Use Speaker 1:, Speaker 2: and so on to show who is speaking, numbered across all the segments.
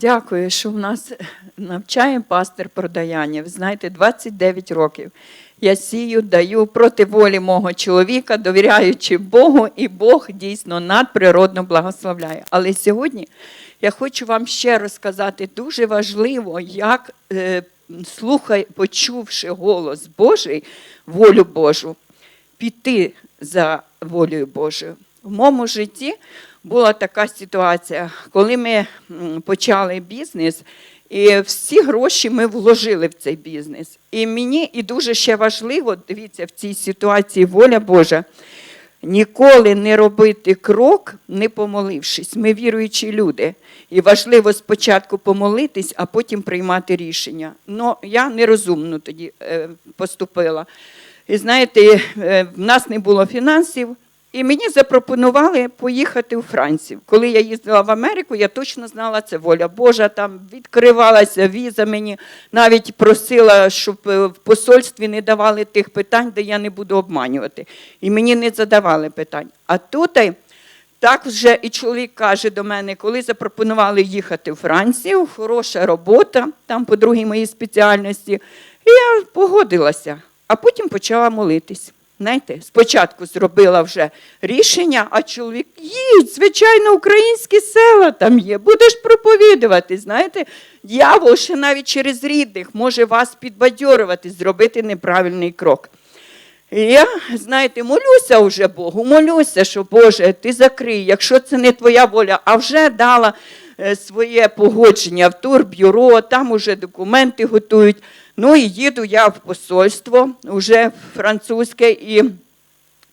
Speaker 1: Дякую, що в нас навчає пастир продаяння. Ви знаєте, 29 років. Я сію, даю проти волі мого чоловіка, довіряючи Богу, і Бог дійсно надприродно благословляє. Але сьогодні я хочу вам ще розказати дуже важливо, як е, слухай, почувши голос Божий, волю Божу, піти за волею Божою. В моєму житті була така ситуація, коли ми почали бізнес, і всі гроші ми вложили в цей бізнес. І мені і дуже ще важливо, дивіться, в цій ситуації воля Божа. Ніколи не робити крок, не помолившись. Ми віруючі люди. І важливо спочатку помолитись, а потім приймати рішення. Ну, я нерозумно тоді е, поступила. І знаєте, е, в нас не було фінансів, і мені запропонували поїхати у Францію. Коли я їздила в Америку, я точно знала, це воля Божа. Там відкривалася віза мені, навіть просила, щоб е, в посольстві не давали тих питань, де я не буду обманювати. І мені не задавали питань. А тут е, так вже і чоловік каже до мене, коли запропонували їхати у Францію, хороша робота там по другій моїй спеціальності. І я погодилася, а потім почала молитись. Знаєте, спочатку зробила вже рішення, а чоловік їдь, звичайно, українські села там є, будеш проповідувати. Знаєте, дьявол ще навіть через рідних може вас підбадьорювати, зробити неправильний крок. І я, знаєте, молюся вже Богу, молюся, що Боже, ти закрий, якщо це не твоя воля, а вже дала своє погодження в турбюро, там уже документи готують. Ну і їду я в посольство вже французьке і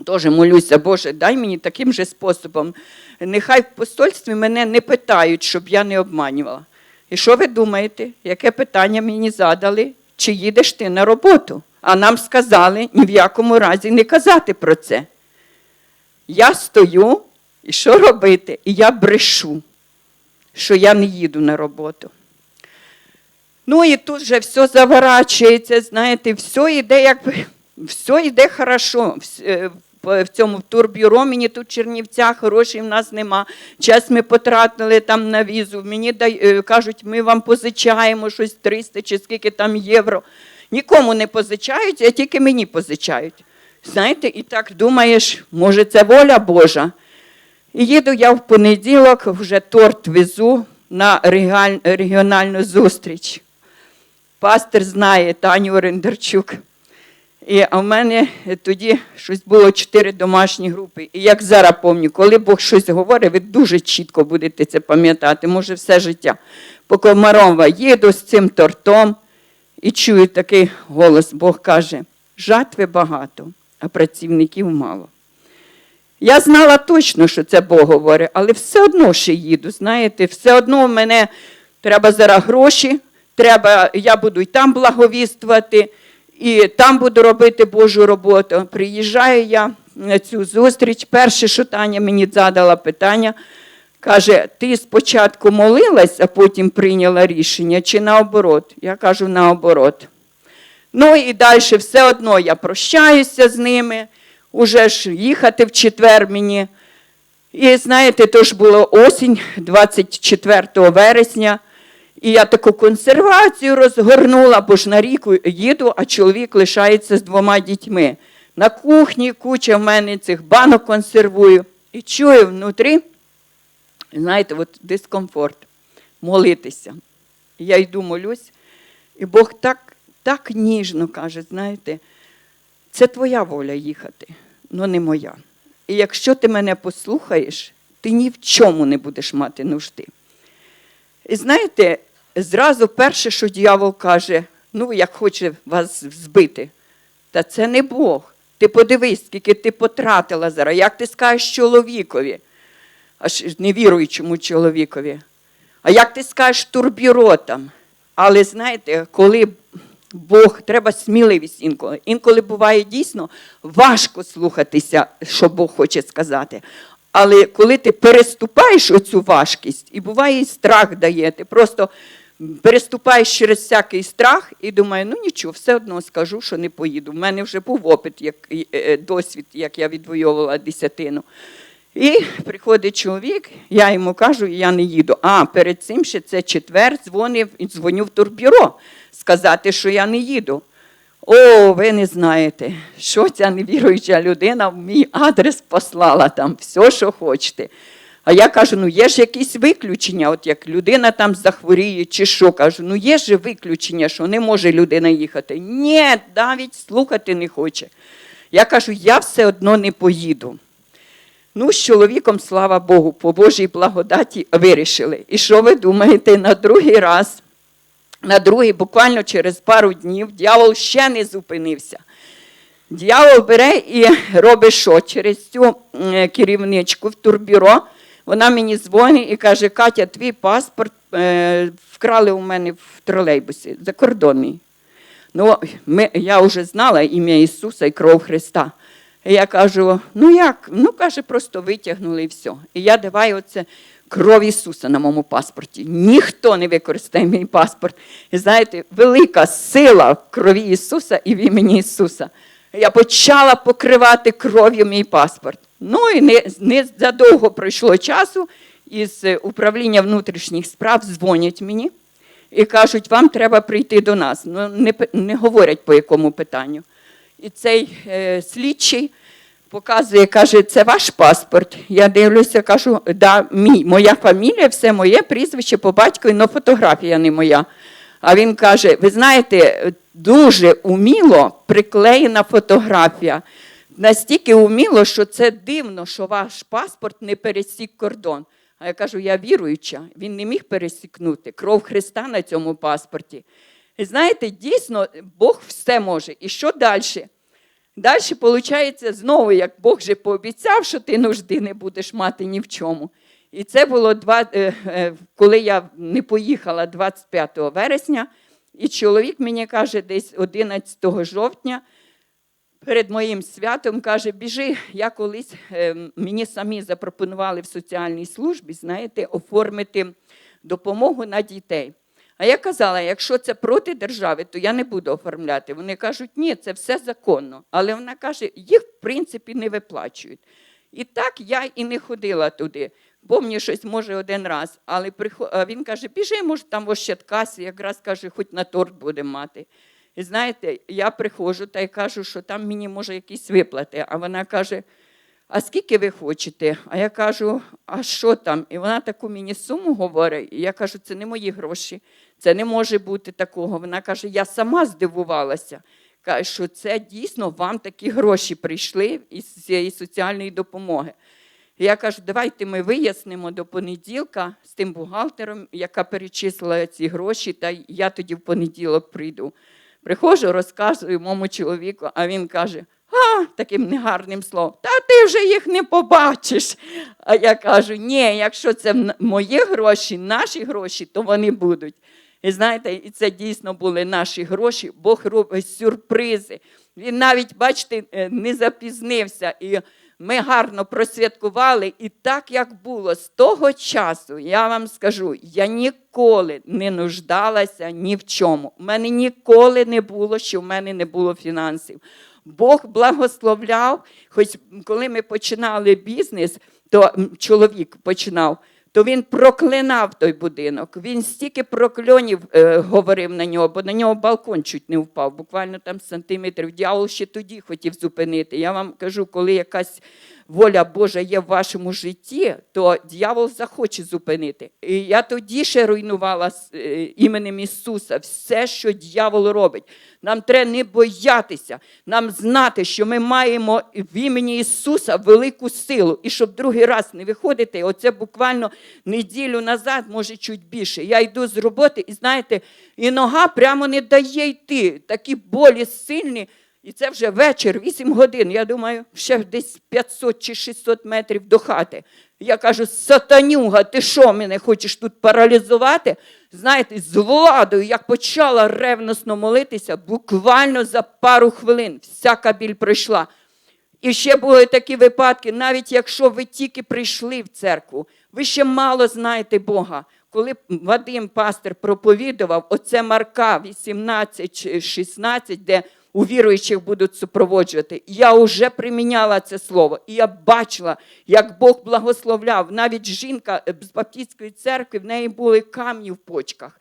Speaker 1: теж молюся, Боже, дай мені таким же способом. Нехай в посольстві мене не питають, щоб я не обманювала. І що ви думаєте, яке питання мені задали? Чи їдеш ти на роботу? А нам сказали ні в якому разі не казати про це. Я стою, і що робити? І я брешу, що я не їду на роботу. Ну і тут вже все заворачується, знаєте, все йде якби, все йде хорошо. Е, в- цьому турбюро мені тут в Чернівцях грошей в нас нема. Час ми потратили там на візу. Мені дай, е, кажуть, ми вам позичаємо щось 300 чи скільки там євро. Нікому не позичають, а тільки мені позичають. Знаєте, і так думаєш, може, це воля Божа. І їду я в понеділок, вже торт везу на регіональну зустріч. Пастор знає Таню Орендарчук. І в мене тоді щось було чотири домашні групи. І як зараз пам'ятаю, коли Бог щось говорить, ви дуже чітко будете це пам'ятати, може, все життя. По Комарова їду з цим тортом і чую такий голос. Бог каже: жатви багато, а працівників мало. Я знала точно, що це Бог говорить, але все одно ще їду. Знаєте, все одно мене треба зараз гроші, треба, я буду і там благовіствувати, і там буду робити Божу роботу. Приїжджаю я на цю зустріч. Перше, що Таня мені задала питання, каже: ти спочатку молилась, а потім прийняла рішення, чи наоборот? Я кажу, наоборот. Ну і далі все одно я прощаюся з ними, уже ж їхати в четвер мені. І знаєте, то ж було осінь 24 вересня, і я таку консервацію розгорнула, бо ж на ріку їду, а чоловік лишається з двома дітьми. На кухні куча в мене цих банок консервую. І чую внутрі, знаєте, от дискомфорт, молитися. Я йду молюсь, і Бог так, так ніжно каже, знаєте, це твоя воля їхати, але не моя. І якщо ти мене послухаєш, ти ні в чому не будеш мати нужди. І знаєте, зразу перше, що дьявол каже, ну, як хоче вас збити, та це не Бог. Ти подивись, скільки ти потратила зараз, як ти скажеш чоловікові, аж невіруючому чоловікові. А як ти скажеш турбюротам? Але знаєте, коли Бог треба сміливість інколи. Інколи буває дійсно важко слухатися, що Бог хоче сказати. Але коли ти переступаєш оцю важкість, і буває і страх дає, ти просто переступаєш через всякий страх і думаю, ну нічого, все одно скажу, що не поїду. У мене вже був опит, як, е, е, досвід, як я відвоювала десятину. І приходить чоловік, я йому кажу, я не їду. А перед цим ще це четвер дзвонив і дзвоню в турбюро сказати, що я не їду. О, ви не знаєте, що ця невіруюча людина в мій адрес послала там все, що хочете. А я кажу, ну є ж якісь виключення, от як людина там захворіє чи що. Кажу, ну є ж виключення, що не може людина їхати. Ні, навіть слухати не хоче. Я кажу, я все одно не поїду. Ну, з чоловіком, слава Богу, по Божій благодаті вирішили. І що ви думаєте, на другий раз, на другий, буквально через пару днів, дьявол ще не зупинився. Дьявол бере і робить що? Через цю керівничку в турбюро. Вона мені дзвонить і каже: Катя, твій паспорт е, вкрали у мене в тролейбусі, закордонний. Ну, ми, я вже знала ім'я Ісуса і кров Христа. Я кажу: ну як? Ну, каже, просто витягнули і все. І я давай оце кров Ісуса на моєму паспорті. Ніхто не використає мій паспорт. І знаєте, велика сила в крові Ісуса і в імені Ісуса. Я почала покривати кров'ю мій паспорт. Ну і не, не задовго пройшло часу, із управління внутрішніх справ дзвонять мені і кажуть, вам треба прийти до нас. Ну, не, не говорять по якому питанню. І цей е, слідчий показує, каже, це ваш паспорт. Я дивлюся, кажу, да, мій, моя фамілія, все моє, прізвище по батькові, але фотографія не моя. А він каже: ви знаєте, дуже уміло приклеєна фотографія. Настільки уміло, що це дивно, що ваш паспорт не пересік кордон. А я кажу, я віруюча, він не міг пересікнути кров Христа на цьому паспорті. І знаєте, дійсно, Бог все може. І що далі? Далі, виходить, знову, як Бог же пообіцяв, що ти нужди не будеш мати ні в чому. І це було два, е, е, коли я не поїхала 25 вересня, і чоловік мені каже, десь 11 жовтня, перед моїм святом каже: біжи, я колись е, мені самі запропонували в соціальній службі, знаєте, оформити допомогу на дітей. А я казала, якщо це проти держави, то я не буду оформляти. Вони кажуть, ні, це все законно. Але вона каже, їх в принципі не виплачують. І так я і не ходила туди. Помню щось, може, один раз. Але він каже, біжи, може, там в Ощадкасі, якраз каже, хоч на торт будемо мати. І знаєте, я приходжу та й кажу, що там мені може якісь виплати. А вона каже: а скільки ви хочете? А я кажу, а що там? І вона таку мені суму говорить. І я кажу, це не мої гроші, це не може бути такого. Вона каже, я сама здивувалася. Каже, що це дійсно вам такі гроші прийшли із цієї соціальної допомоги. І Я кажу, давайте ми вияснимо до понеділка з тим бухгалтером, яка перечислила ці гроші, та я тоді в понеділок прийду. Приходжу, розказую моєму чоловіку, а він каже: а, таким негарним словом, та ти вже їх не побачиш. А я кажу, ні, якщо це мої гроші, наші гроші, то вони будуть. І знаєте, і це дійсно були наші гроші. Бог робить сюрпризи. Він навіть, бачите, е, не запізнився. І ми гарно просвяткували. І так як було з того часу, я вам скажу, я ніколи не нуждалася ні в чому. У мене ніколи не було, що в мене не було фінансів. Бог благословляв, хоч коли ми починали бізнес, то чоловік починав то він проклинав той будинок. Він стільки прокльонів е, говорив на нього, бо на нього балкон чуть не впав, буквально там сантиметрів. Дьявол ще тоді хотів зупинити. Я вам кажу, коли якась воля Божа є в вашому житті, то дьявол захоче зупинити. І я тоді ще руйнувала е, іменем Ісуса все, що дьявол робить. Нам треба не боятися, нам знати, що ми маємо в імені Ісуса велику силу. І щоб другий раз не виходити, оце буквально неділю назад, може чуть більше. Я йду з роботи, і знаєте, і нога прямо не дає йти. Такі болі сильні. І це вже вечір, 8 годин. Я думаю, ще десь 500 чи 600 метрів до хати. Я кажу, сатанюга, ти що мене хочеш тут паралізувати? Знаєте, з владою, як почала ревносно молитися, буквально за пару хвилин всяка біль пройшла. І ще були такі випадки, навіть якщо ви тільки прийшли в церкву, ви ще мало знаєте Бога. Коли Вадим пастир проповідував, оце Марка 18 чи 16, де у віруючих будуть супроводжувати. Я вже приміняла це слово, і я бачила, як Бог благословляв. Навіть жінка е, з Баптистської церкви, в неї були камні в почках.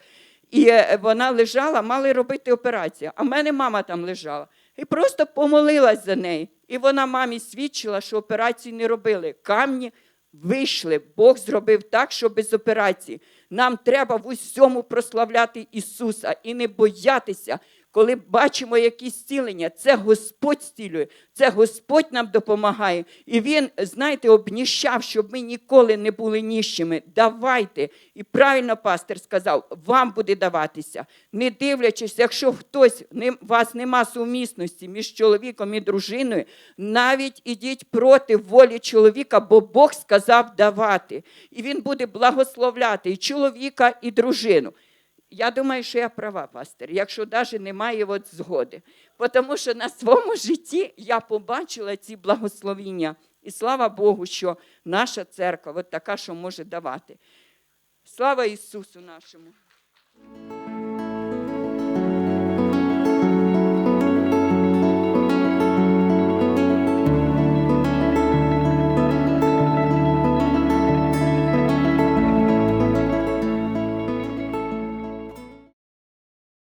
Speaker 1: І е, вона лежала, мали робити операцію. А в мене мама там лежала. І просто помолилась за неї. І вона мамі свідчила, що операції не робили. Камні вийшли. Бог зробив так, що без операції. Нам треба в усьому прославляти Ісуса і не боятися. Коли бачимо якісь зцілення, це Господь зцілює, це Господь нам допомагає. І Він, знаєте, обніщав, щоб ми ніколи не були ніщими. Давайте. І правильно пастор сказав, вам буде даватися. Не дивлячись, якщо хтось не, вас нема сумісності між чоловіком і дружиною, навіть ідіть проти волі чоловіка, бо Бог сказав давати. І він буде благословляти і чоловіка, і дружину. Я думаю, що я права, пастор, якщо навіть немає от згоди. Тому що на своєму житті я побачила ці благословіння. І слава Богу, що наша церква от така, що може давати. Слава Ісусу нашому!